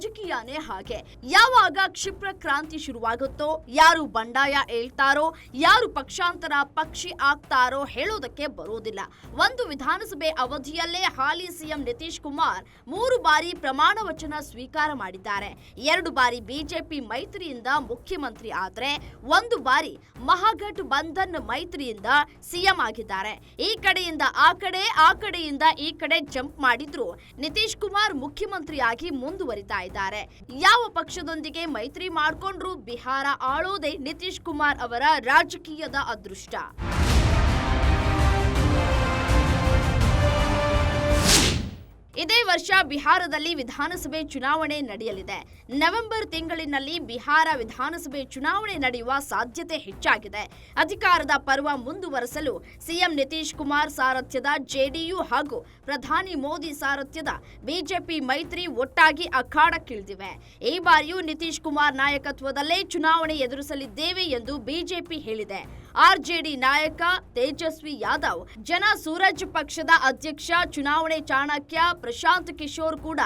ರಾಜಕೀಯನೇ ಹಾಗೆ. ಯಾವಾಗ ಕ್ಷಿಪ್ರ ಕ್ರಾಂತಿ ಶುರುವಾಗುತ್ತೋ, ಯಾರು ಬಂಡಾಯ ಹೇಳ್ತಾರೋ, ಯಾರು ಪಕ್ಷಾಂತರ ಪಕ್ಷಿ ಆಗ್ತಾರೋ ಹೇಳೋದಕ್ಕೆ ಬರೋದಿಲ್ಲ. ಒಂದು ವಿಧಾನಸಭೆ ಅವಧಿಯಲ್ಲೇ ಹಾಲಿ ಸಿಎಂ ನಿತೀಶ್ ಕುಮಾರ್ ಮೂರು ಬಾರಿ ಪ್ರಮಾಣ ವಚನ ಸ್ವೀಕಾರ ಮಾಡಿದ್ದಾರೆ. ಎರಡು ಬಾರಿ ಬಿಜೆಪಿ ಮೈತ್ರಿಯಿಂದ ಮುಖ್ಯಮಂತ್ರಿ ಆದ್ರೆ, ಒಂದು ಬಾರಿ ಮಹಾಘಟ್ ಬಂಧನ್ ಮೈತ್ರಿಯಿಂದ ಸಿಎಂ ಆಗಿದ್ದಾರೆ. ಈ ಕಡೆಯಿಂದ ಆ ಕಡೆ, ಆ ಕಡೆಯಿಂದ ಈ ಕಡೆ ಜಂಪ್ ಮಾಡಿದ್ರು. ನಿತೀಶ್ ಕುಮಾರ್ ಮುಖ್ಯಮಂತ್ರಿಯಾಗಿ ಮುಂದುವರಿತಾ ಇದ್ದಾರೆ. ಯಾವ ಪಕ್ಷದೊಂದಿಗೆ ಮೈತ್ರಿ ಮಾಡಿಕೊಂಡ್ರು ಬಿಹಾರ ಆಳೋದೇ ನಿತೀಶ್ ಕುಮಾರ್ ಅವರ ರಾಜಕೀಯದ ಅದೃಷ್ಟ. ಇದೇ ವರ್ಷ ಬಿಹಾರದಲ್ಲಿ ವಿಧಾನಸಭೆ ಚುನಾವಣೆ ನಡೆಯಲಿದೆ. ನವೆಂಬರ್ ತಿಂಗಳಿನಲ್ಲಿ ಬಿಹಾರ ವಿಧಾನಸಭೆ ಚುನಾವಣೆ ನಡೆಯುವ ಸಾಧ್ಯತೆ ಹೆಚ್ಚಾಗಿದೆ. ಅಧಿಕಾರದ ಪರ್ವ ಮುಂದುವರೆಸಲು ಸಿಎಂ ನಿತೀಶ್ ಕುಮಾರ್ ಸಾರಥ್ಯದ ಜೆಡಿಯು ಹಾಗೂ ಪ್ರಧಾನಿ ಮೋದಿ ಸಾರಥ್ಯದ ಬಿಜೆಪಿ ಮೈತ್ರಿ ಒಟ್ಟಾಗಿ ಅಖಾಡಕ್ಕಿಳಿದಿವೆ. ಈ ಬಾರಿಯೂ ನಿತೀಶ್ ಕುಮಾರ್ ನಾಯಕತ್ವದಲ್ಲೇ ಚುನಾವಣೆ ಎದುರಿಸಲಿದ್ದೇವೆ ಎಂದು ಬಿಜೆಪಿ ಹೇಳಿದೆ. ಆರ್ಜೆಡಿ ನಾಯಕ ತೇಜಸ್ವಿ ಯಾದವ್, ಜನ ಸೂರಜ್ ಪಕ್ಷದ ಅಧ್ಯಕ್ಷ, ಚುನಾವಣೆ ಚಾಣಕ್ಯ ಪ್ರಶಾಂತ್ ಕಿಶೋರ್ ಕೂಡ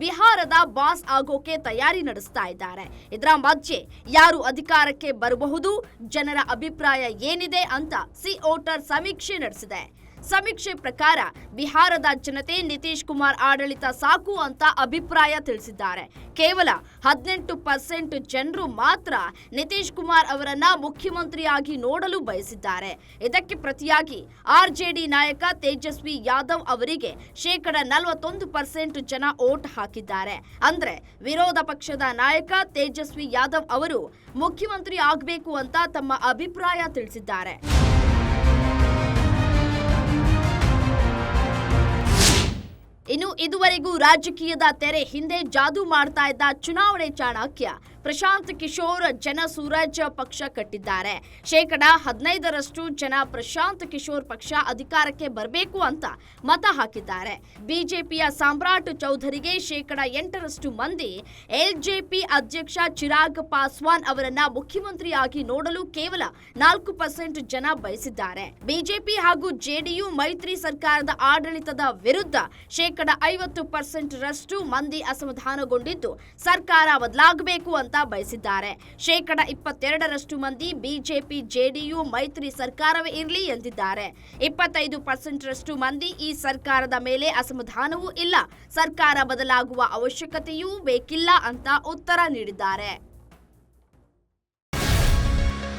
ಬಿಹಾರದ ಬಾಸ್ ಆಗೋಕೆ ತಯಾರಿ ನಡೆಸ್ತಾ ಇದ್ದಾರೆ. ಇದರ ಮಧ್ಯೆ ಯಾರು ಅಧಿಕಾರಕ್ಕೆ ಬರಬಹುದು, ಜನರ ಅಭಿಪ್ರಾಯ ಏನಿದೆ ಅಂತ ಸಿ ಓಟರ್ ಸಮೀಕ್ಷೆ ನಡೆಸಿದೆ. ಸಮೀಕ್ಷೆ ಪ್ರಕಾರ ಬಿಹಾರದ ಜನತೆ ನಿತೀಶ್ ಕುಮಾರ್ ಆಡಳಿತ ಸಾಕು ಅಂತ ಅಭಿಪ್ರಾಯ ತಿಳಿಸಿದ್ದಾರೆ. ಕೇವಲ ಹದಿನೆಂಟು ಪರ್ಸೆಂಟ್ ಜನರು ಮಾತ್ರ ನಿತೀಶ್ ಕುಮಾರ್ ಅವರನ್ನ ಮುಖ್ಯಮಂತ್ರಿಯಾಗಿ ನೋಡಲು ಬಯಸಿದ್ದಾರೆ. ಇದಕ್ಕೆ ಪ್ರತಿಯಾಗಿ ಆರ್ಜೆಡಿ ನಾಯಕ ತೇಜಸ್ವಿ ಯಾದವ್ ಅವರಿಗೆ ಶೇಕಡ ನಲವತ್ತೊಂದು ಪರ್ಸೆಂಟ್ ಜನ ಓಟ್ ಹಾಕಿದ್ದಾರೆ. ಅಂದ್ರೆ ವಿರೋಧ ಪಕ್ಷದ ನಾಯಕ ತೇಜಸ್ವಿ ಯಾದವ್ ಅವರು ಮುಖ್ಯಮಂತ್ರಿ ಆಗಬೇಕು ಅಂತ ತಮ್ಮ ಅಭಿಪ್ರಾಯ ತಿಳಿಸಿದ್ದಾರೆ. ಇನ್ನು ಇದುವರೆಗೂ ರಾಜಕೀಯದ ತೆರೆ ಹಿಂದೆ ಜಾದೂ ಮಾಡ್ತಾ ಇದ್ದ ಚುನಾವಣೆ ಚಾಣಕ್ಯ. ಪ್ರಶಾಂತ್ ಕಿಶೋರ್ ಜನ ಸೂರಜ್ ಪಕ್ಷ ಕಟ್ಟಿದ್ದಾರೆ. ಶೇಕಡ ಹದಿನೈದರಷ್ಟು ಜನ ಪ್ರಶಾಂತ್ ಕಿಶೋರ್ ಪಕ್ಷ ಅಧಿಕಾರಕ್ಕೆ ಬರಬೇಕು ಅಂತ ಮತ ಹಾಕಿದ್ದಾರೆ. ಬಿಜೆಪಿಯ ಸಾಮ್ರಾಟ್ ಚೌಧರಿಗೆ ಶೇಕಡ ಎಂಟರಷ್ಟು ಮಂದಿ, ಎಲ್ಜೆಪಿ ಅಧ್ಯಕ್ಷ ಚಿರಾಗ್ ಪಾಸ್ವಾನ್ ಅವರನ್ನ ಮುಖ್ಯಮಂತ್ರಿಯಾಗಿ ನೋಡಲು ಕೇವಲ ನಾಲ್ಕು ಪರ್ಸೆಂಟ್ ಜನ ಬಯಸಿದ್ದಾರೆ. ಬಿಜೆಪಿ ಹಾಗೂ ಜೆಡಿಯು ಮೈತ್ರಿ ಸರ್ಕಾರದ ಆಡಳಿತದ ವಿರುದ್ಧ ಶೇಕಡ ಐವತ್ತು ಪರ್ಸೆಂಟ್ ರಷ್ಟು ಮಂದಿ ಅಸಮಾಧಾನಗೊಂಡಿದ್ದು ಸರ್ಕಾರ ಬದಲಾಗಬೇಕು ಅಂತ ಬಯಸಿದ್ದಾರೆ. ಶೇಕಡ ಇಪ್ಪತ್ತೆರಡರಷ್ಟು ಮಂದಿ ಬಿಜೆಪಿ, ಜೆಡಿಯು, ಮೈತ್ರಿ ಸರ್ಕಾರವೇ ಇರಲಿ ಎಂದಿದ್ದಾರೆ. ಇಪ್ಪತ್ತೈದು ಪರ್ಸೆಂಟ್ ರಷ್ಟು ಮಂದಿ ಈ ಸರ್ಕಾರದ ಮೇಲೆ ಅಸಮಾಧಾನವೂ ಇಲ್ಲ. ಸರ್ಕಾರ ಬದಲಾಗುವ ಅವಶ್ಯಕತೆಯೂ ಬೇಕಿಲ್ಲ ಅಂತ ಉತ್ತರ ನೀಡಿದ್ದಾರೆ.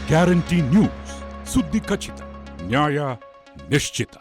Guarantee news. ಸುದ್ದಿ ಖಚಿತ, ನ್ಯಾಯ ನಿಶ್ಚಿತ.